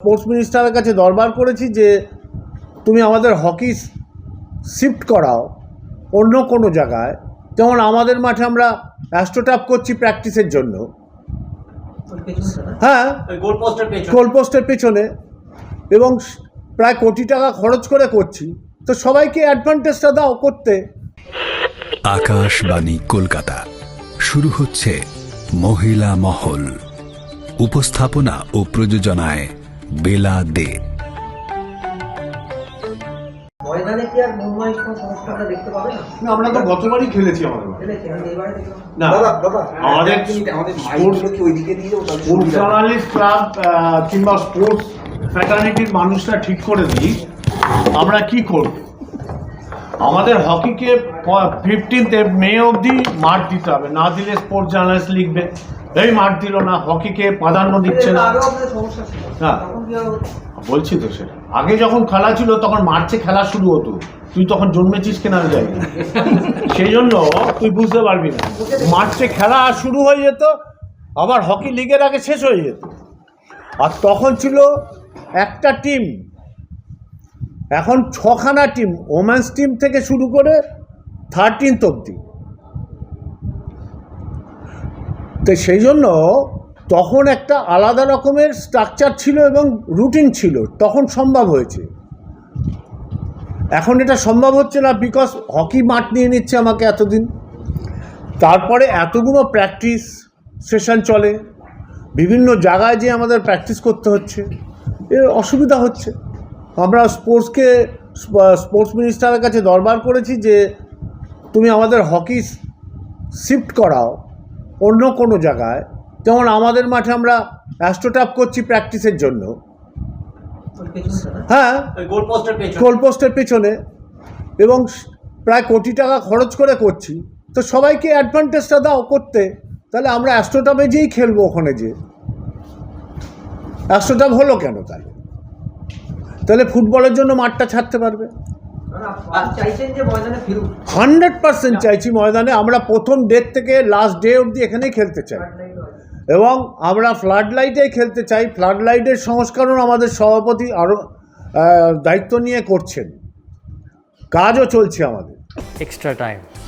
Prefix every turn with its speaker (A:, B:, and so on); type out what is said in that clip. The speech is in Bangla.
A: স্পোর্টস মিনিস্টারের কাছে দরবার করেছি যে, তুমি আমাদের হকি শিফট করাও অন্য কোনো জায়গায়। যেমন আমাদের মাঠে আমরা অ্যাস্ট্রোটাপ করছি প্র্যাকটিসের জন্য। হ্যাঁ গোলপোস্টের পেছনে। এবং প্রায় কোটি টাকা খরচ করে করছি। তো সবাইকে অ্যাডভান্টেজটা দাও করতে।
B: আকাশবাণী কলকাতা। শুরু হচ্ছে মহিলা মহল। উপস্থাপনা ও প্রযোজনায় বেলা দে
C: ময়দানে কি আর মুম্বাই সমস্যা আমরা দেখতে পাবে না?
A: আমরা তো গতবারই খেলেছি আমাদের
C: খেলেছে এবারে
A: না।
D: দাদা দাদা
A: আমাদের
D: কি ওইদিকে দিয়ে যাব তাহলে
A: স্পোর্টস
D: সুবিধা
A: জার্নালিস্ট ক্লাব কিংবা স্পোর্টস মানুষরা ঠিক করে দিই আমরা কি করব? আমাদের হকিকে ফিফটিন্থ মে অবধি মাঠ দিতে হবে। না দিলে স্পোর্টস জার্নালিস্ট লিখবে এই মাঠ দিল না হকিকে প্রাধান্য দিচ্ছে না। হ্যাঁ। বলছি তো সেটা। আগে যখন খেলা ছিল তখন মার্চে খেলা শুরু হতো। তুই তখন জন্মেছিস কেনার যাই সেই জন্য তুই বুঝতে পারবি না। মার্চে খেলা শুরু হয়ে যেত আবার হকি লিগের আগে শেষ হয়ে যেত। আর তখন ছিল একটা টিম এখন ছখানা টিম ওমেন্স টিম থেকে শুরু করে থার্টিনথ অবধি। তো সেই জন্য তখন একটা আলাদা রকমের স্ট্রাকচার ছিল এবং রুটিন ছিল, তখন সম্ভব হয়েছে। এখন এটা সম্ভব হচ্ছে না বিকজ হকি মাঠ নিয়ে নিচ্ছে আমাকে এতদিন। তারপরে এতগুলো প্র্যাকটিস সেশন চলে, বিভিন্ন জায়গায় যে আমাদের প্র্যাকটিস করতে হচ্ছে, এর অসুবিধা হচ্ছে। আমরা স্পোর্টসকে স্পোর্টস মিনিস্টারের কাছে দরবার করেছি যে তুমি আমাদের হকি শিফট করাও অন্য কোনো জায়গায়। যেমন আমাদের মাঠে আমরা অ্যাস্ট্রোটাপ করছি প্র্যাকটিসের জন্য? হ্যাঁ
E: গোল পোস্টের
A: গোলপোস্টের পেছনে। এবং প্রায় কোটি টাকা খরচ করে করছি। তো সবাইকে অ্যাডভান্টেজটা দাও করতে। তাহলে আমরা অ্যাস্ট্রোটাপে যেই খেলব ওখানে যে অ্যাস্ট্রোটাপ হলো কেন তাহলে? তাহলে ফুটবলের জন্য মাঠটা ছাড়তে পারবে। হান্ড্রেড পার্সেন্ট চাইছি ময়দানে, আমরা প্রথম ডেট থেকে লাস্ট ডে অবধি এখানেই খেলতে চাই। এবং আমরা ফ্লাড লাইটেই খেলতে চাই। ফ্লাড লাইটের সংস্করণ আমাদের সভাপতি আরও দায়িত্ব নিয়ে করছেন। কাজও চলছে আমাদের।
F: Extra time.